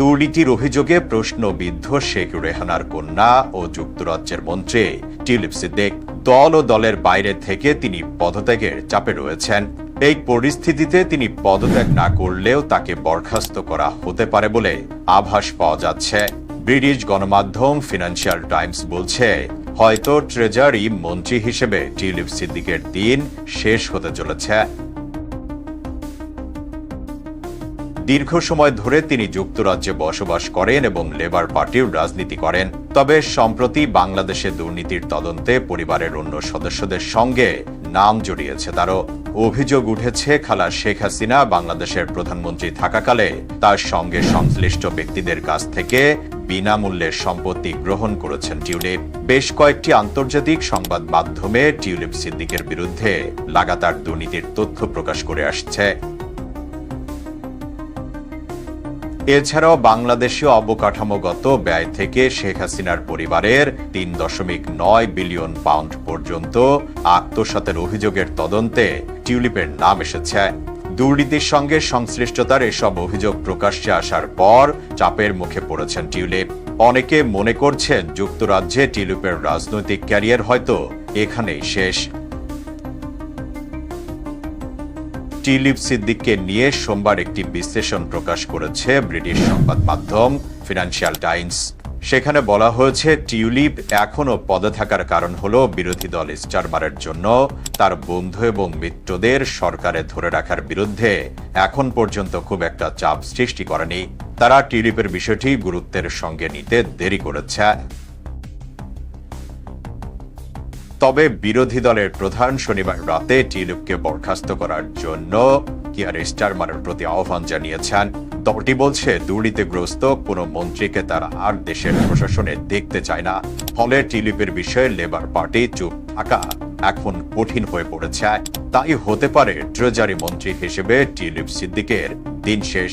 দুর্নীতির অভিযোগে প্রশ্নবিদ্ধ শেখ রেহানার কন্যা ও যুক্তরাজ্যের মন্ত্রী টিলিপ সিদ্দিক। দল ও দলের বাইরে থেকে তিনি পদত্যাগের চাপে রয়েছেন। এই পরিস্থিতিতে তিনি পদত্যাগ না করলেও তাকে বরখাস্ত করা হতে পারে বলে আভাস পাওয়া যাচ্ছে। ব্রিটিশ গণমাধ্যম ফিনান্সিয়াল টাইমস বলছে, হয়তো ট্রেজারি মন্ত্রী হিসেবে টিলিপ সিদ্দিকের দিন শেষ হতে চলেছে। দীর্ঘ সময় ধরে তিনি যুক্তরাজ্যে বসবাস করেন এবং লেবার পার্টির রাজনীতি করেন। তবে সম্প্রতি বাংলাদেশে দুর্নীতির তদন্তে পরিবারের অন্য সদস্যদের সঙ্গে নাম জড়িয়েছে তারও। অভিযোগ উঠেছে খালা শেখ হাসিনা বাংলাদেশের প্রধানমন্ত্রী থাকাকালে তার সঙ্গে সংশ্লিষ্ট ব্যক্তিদের কাছ থেকে বিনামূল্যে সম্পত্তি গ্রহণ করেছেন টিউলিপ। বেশ কয়েকটি আন্তর্জাতিক সংবাদ মাধ্যমে টিউলিপ সিদ্দিকের বিরুদ্ধে লাগাতার দুর্নীতির তথ্য প্রকাশ করে আসছে। এছাড়াও বাংলাদেশে অবকাঠামোগত ব্যয় থেকে শেখ হাসিনার পরিবারের তিন দশমিক নয় বিলিয়ন পাউন্ড পর্যন্ত আত্মসাতের অভিযোগের তদন্তে টিউলিপের নাম এসেছে। দুর্নীতির সঙ্গে সংশ্লিষ্টতার এসব অভিযোগ প্রকাশ্যে আসার পর চাপের মুখে পড়েছেন টিউলিপ। অনেকে মনে করছেন যুক্তরাজ্যে টিউলিপের রাজনৈতিক ক্যারিয়ার হয়তো এখানেই শেষ। টিলিপ সিদ্দিককে নিয়ে সোমবার একটি বিশ্লেষণ প্রকাশ করেছে ব্রিটিশ সংবাদ মাধ্যম ফিনান্সিয়াল টাইমস। সেখানে বলা হয়েছে, টিউলিপ এখনও পদে থাকার কারণ হল বিরোধী দল স্টারমারের জন্য তার বন্ধু এবং মিত্রদের সরকারে ধরে রাখার বিরুদ্ধে এখন পর্যন্ত খুব একটা চাপ সৃষ্টি করেনি। তারা টিউলিপের বিষয়টি গুরুত্বের সঙ্গে নিতে দেরি করেছে। তবে বিরোধী দলের প্রধান শনিবার রাতে টিলুপকে বরখাস্ত করার জন্য কিয়ার স্টারমারের প্রতি আহ্বান জানিয়েছেন। দলটি বলছে, দুর্নীতিগ্রস্ত, কোনো মন্ত্রীকে তারা আর দেশের প্রশাসনে দেখতে চায় না। ফলে টিলিপের বিষয়ে লেবার পার্টি চুপ থাকা এখন কঠিন হয়ে পড়েছে। তাই হতে পারে, ট্রেজারি মন্ত্রী হিসেবে টিলিপ সিদ্দিকের দিন শেষ।